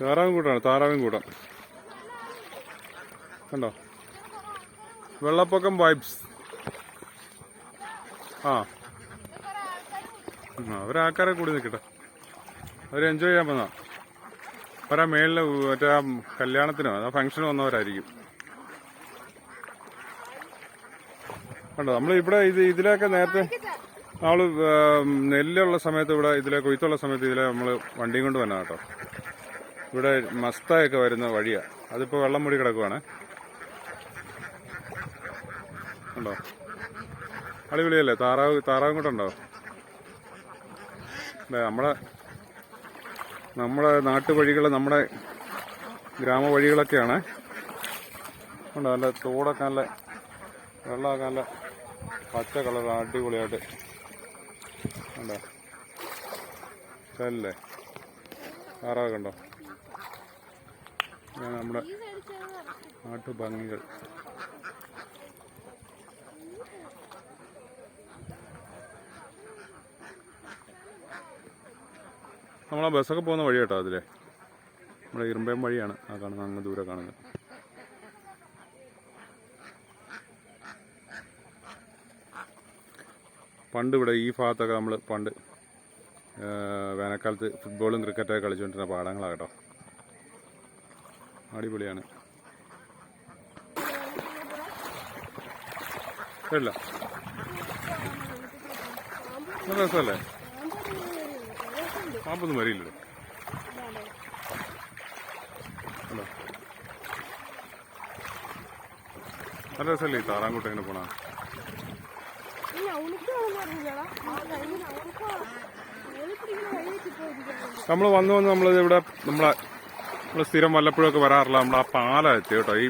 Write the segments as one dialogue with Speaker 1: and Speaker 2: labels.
Speaker 1: താറാവും കൂടാണ് താറാവും കൂടാം കണ്ടോ? വെള്ളപ്പൊക്കം വൈബ്സ് ആ. അവരാൾക്കാരെ കൂടി നിൽക്കട്ടെ അവർ എൻജോയ് ചെയ്യാൻ വന്നാ അവരാ മേളിൽ മറ്റേ ആ കല്യാണത്തിനോ ആ ഫംഗ്ഷന് വന്നവരായിരിക്കും. കണ്ടോ? നമ്മൾ ഇവിടെ ഇത് ഇതിലൊക്കെ നേരത്തെ നമ്മൾ നെല്ലുള്ള സമയത്ത് ഇവിടെ ഇതിലെ കൊയ്ത്തുള്ള സമയത്ത് ഇതിലെ നമ്മൾ വണ്ടിയും കൊണ്ട് വന്ന കേട്ടോ. ഇവിടെ മസ്തായൊക്കെ വരുന്ന വഴിയാ. അതിപ്പോ വെള്ളം മൂടി കിടക്കുവാണ്. ഉണ്ടോ? അടിപൊളിയല്ലേ? താറാവ് താറാവും കൂടെ ഉണ്ടോ? അല്ലേ നമ്മളെ നമ്മുടെ നാട്ടുവഴികൾ നമ്മുടെ ഗ്രാമവഴികളൊക്കെയാണ്. ഉണ്ടോ? നല്ല തോടൊക്കെ നല്ല വെള്ളമൊക്കെ നല്ല പച്ച കളർ അടിപൊളിയായിട്ട്. ഉണ്ടോ? അല്ലേ താറാവൊക്കെ കണ്ടോ ഇതാണ് നമ്മുടെ നാട്ടുഭംഗികൾ നമ്മളാ ബസ്സൊക്കെ പോകുന്ന വഴി കേട്ടോ അതിലെ. നമ്മുടെ ഇരുമ്പയം വഴിയാണ് ആ കാണുന്നത് അങ്ങ് ദൂരെ കാണുന്നത്. പണ്ട് ഇവിടെ ഈ ഭാഗത്തൊക്കെ നമ്മൾ പണ്ട് വേനൽക്കാലത്ത് ഫുട്ബോളും ക്രിക്കറ്റൊക്കെ കളിച്ചുകൊണ്ടിരുന്ന പാടങ്ങളാണ് കേട്ടോ. അടിപൊളിയാണ്. നല്ല രസമല്ലേ? പാമ്പൊന്നും വരില്ലല്ലോ. നല്ല രസമല്ലേ ഈ താറാങ്കോട്ട് എങ്ങനെ പോണ? നമ്മൾ വന്നു വന്ന് നമ്മൾ ഇവിടെ നമ്മളെ നമ്മൾ സ്ഥിരം വല്ലപ്പോഴൊക്കെ വരാറുള്ള നമ്മൾ ആ പാലെത്തി കേട്ടോ. ഈ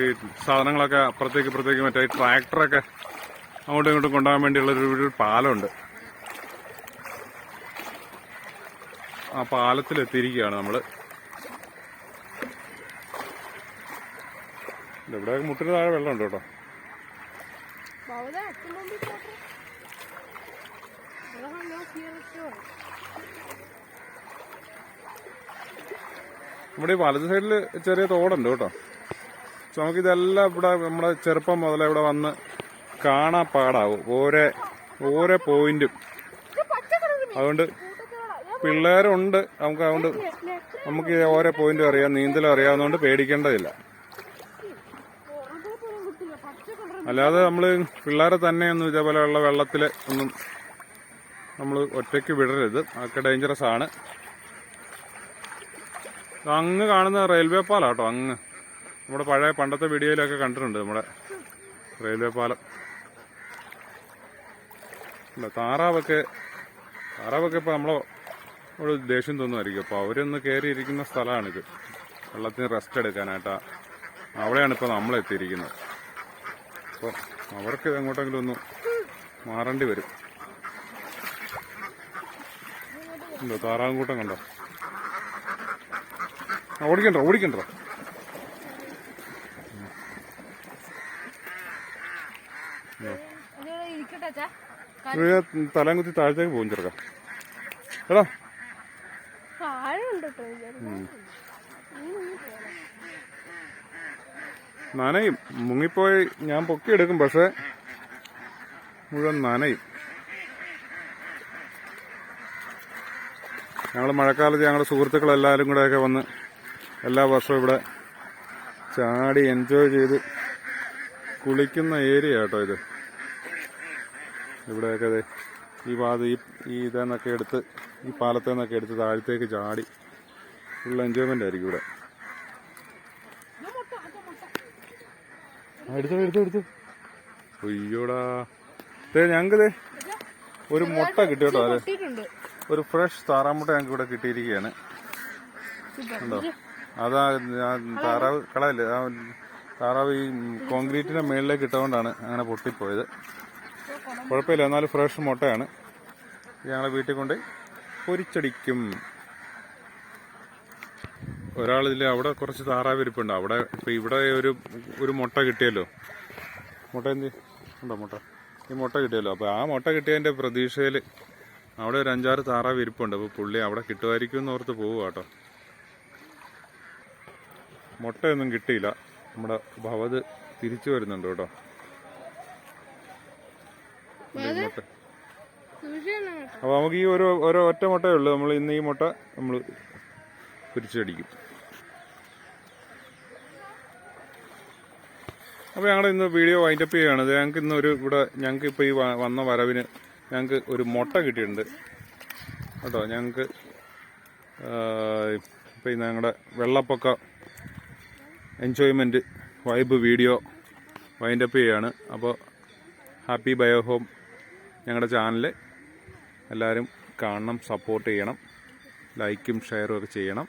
Speaker 1: ഈ സാധനങ്ങളൊക്കെ അപ്പുറത്തേക്ക് ഇപ്പുറത്തേക്ക് മറ്റേ ട്രാക്ടറൊക്കെ അങ്ങോട്ടും ഇങ്ങോട്ടും കൊണ്ടുപോകാൻ വേണ്ടിയുള്ളൊരു ഒരു പാലമുണ്ട്. ആ പാലത്തിൽ എത്തിയിരിക്കുകയാണ് നമ്മൾ ഇവിടെ മുട്ടിന് താഴെ വെള്ളമുണ്ട് കേട്ടോ. നമ്മുടെ ഈ വലത് സൈഡിൽ ചെറിയ തോടുണ്ട് കേട്ടോ. പക്ഷെ നമുക്കിതെല്ലാം ഇവിടെ നമ്മുടെ ചെറുപ്പം മുതലേ ഇവിടെ വന്ന് കാണാൻ പാടാവും. ഓരോ ഓരോ പോയിന്റും അതുകൊണ്ട് പിള്ളേരുണ്ട്. നമുക്ക് അതുകൊണ്ട് നമുക്ക് ഓരോ പോയിന്റും അറിയാം. നീന്തലും അറിയാവുന്നതുകൊണ്ട് പേടിക്കേണ്ടതില്ല. അല്ലാതെ നമ്മൾ പിള്ളേരെ തന്നെയൊന്നും ഇതേപോലെയുള്ള വെള്ളത്തിൽ ഒന്നും നമ്മൾ ഒറ്റയ്ക്ക് വിടരുത്. അതൊക്കെ ഡേഞ്ചറസ് ആണ്. അങ്ങ് കാണുന്ന റെയിൽവേ പാലം പാലാട്ടോ അങ്ങ്. നമ്മുടെ പഴയ പണ്ടത്തെ വീഡിയോയിലൊക്കെ കണ്ടിട്ടുണ്ട് നമ്മുടെ റെയിൽവേ പാലം. അല്ല താറാവൊക്കെ താറാവൊക്കെ ഇപ്പോൾ നമ്മളെ ഒരു ദേഷ്യം തോന്നുമായിരിക്കും. അപ്പോൾ അവരൊന്ന് കയറിയിരിക്കുന്ന സ്ഥലമാണിത്. വെള്ളത്തിന് റെസ്റ്റ് എടുക്കാനായിട്ടാ അവിടെയാണ് ഇപ്പോൾ നമ്മളെത്തിയിരിക്കുന്നത് അപ്പോൾ അവർക്ക് എങ്ങോട്ടെങ്കിലും ഒന്ന് മാറേണ്ടി വരും. താറാവും കൂട്ടം കണ്ടോ? ഓടിക്കണ്ടോ ഓടിക്കണ്ടോ? തലം കുത്തി താഴത്തേക്ക് പോകും ചെറുക്ക. എടാ. നനയും. മുങ്ങിപ്പോയി ഞാൻ പൊക്കി എടുക്കും പക്ഷെ മുഴുവൻ നനയും. ഞങ്ങൾ മഴക്കാലത്ത് ഞങ്ങളുടെ സുഹൃത്തുക്കളെല്ലാവരും കൂടെയൊക്കെ വന്ന് എല്ലാ വർഷവും ഇവിടെ ചാടി എൻജോയ് ചെയ്ത് കുളിക്കുന്ന ഏരിയ കേട്ടോ ഇത്. ഇവിടെയൊക്കെ ഈ ഭാഗത്ത് ഈ ഈ ഇതെന്നൊക്കെ എടുത്ത് ഈ പാലത്തിൽ നിന്നൊക്കെ എടുത്ത് താഴത്തേക്ക് ചാടി ഫുൾ എൻജോയ്മെന്റ് ആയിരിക്കും ഇവിടെ. എടുത്തു എടുത്തോ എടുത്തോ. അയ്യോടാ. ഞങ്ങൾക്ക് ഒരു മുട്ട കിട്ടി കേട്ടോ അതെ. ഒരു ഫ്രഷ് താറാമുട്ട ഞങ്ങൾക്ക് ഇവിടെ കിട്ടിയിരിക്കുകയാണ് ഉണ്ടോ അതാ താറാവ് കളയല്ലേ ആ താറാവ് ഈ കോൺക്രീറ്റിന്റെ മേളിലേക്ക് ഇട്ടുകൊണ്ടാണ് അങ്ങനെ പൊട്ടിപ്പോയത്. കുഴപ്പമില്ല എന്നാലും ഫ്രഷ് മുട്ടയാണ്. ഞങ്ങളെ വീട്ടിൽ കൊണ്ട് പൊരിച്ചടിക്കും. ഒരാളിതിൽ അവിടെ കുറച്ച് താറാവ് ഇരിപ്പുണ്ട്. അവിടെ ഇപ്പൊ ഇവിടെ ഒരു ഒരു മുട്ട കിട്ടിയല്ലോ. മുട്ട എന്ത്? ഉണ്ടോ മുട്ട? ഈ മുട്ട കിട്ടിയല്ലോ. അപ്പൊ ആ മുട്ട കിട്ടിയതിന്റെ പ്രതീക്ഷയിൽ അവിടെ ഒരു അഞ്ചാറ് താറാവ് ഇരിപ്പുണ്ട്. അപ്പൊ പുള്ളി അവിടെ കിട്ടുമായിരിക്കും എന്ന് ഓർത്ത് പോവുക കേട്ടോ. മുട്ടയൊന്നും കിട്ടിയില്ല. നമ്മുടെ ഭവത് തിരിച്ചു വരുന്നുണ്ട് കേട്ടോ. അപ്പൊ മുട്ട.
Speaker 2: സൂക്ഷിക്കണം
Speaker 1: അപ്പോൾ നമുക്ക് ഈ ഒരു ഓരോ ഒറ്റ മുട്ടയേ ഉള്ളൂ. നമ്മൾ ഇന്ന് ഈ മുട്ട നമ്മൾ പിരിച്ചടിക്കും അപ്പോൾ ഞങ്ങളുടെ ഇന്ന് വീഡിയോ വൈൻഡപ്പ് ചെയ്യുകയാണ്. ഞങ്ങൾക്ക് ഇന്ന് ഒരു ഇവിടെ ഞങ്ങൾക്ക് ഇപ്പോൾ ഈ വന്ന വരവിന് ഞങ്ങൾക്ക് ഒരു മുട്ട കിട്ടിയിട്ടുണ്ട്. കേട്ടോ ഞങ്ങൾക്ക് ഇപ്പൊ ഞങ്ങളുടെ വെള്ളപ്പൊക്ക എൻജോയ്മെന്റ് വൈബ് വീഡിയോ വൈൻഡപ്പ് ചെയ്യുകയാണ് അപ്പോൾ ഹാപ്പി ബയോ ഹോം ഞങ്ങളുടെ ചാനൽ എല്ലാവരും കാണണം സപ്പോർട്ട് ചെയ്യണം ലൈക്കും ഷെയറും ഒക്കെ ചെയ്യണം.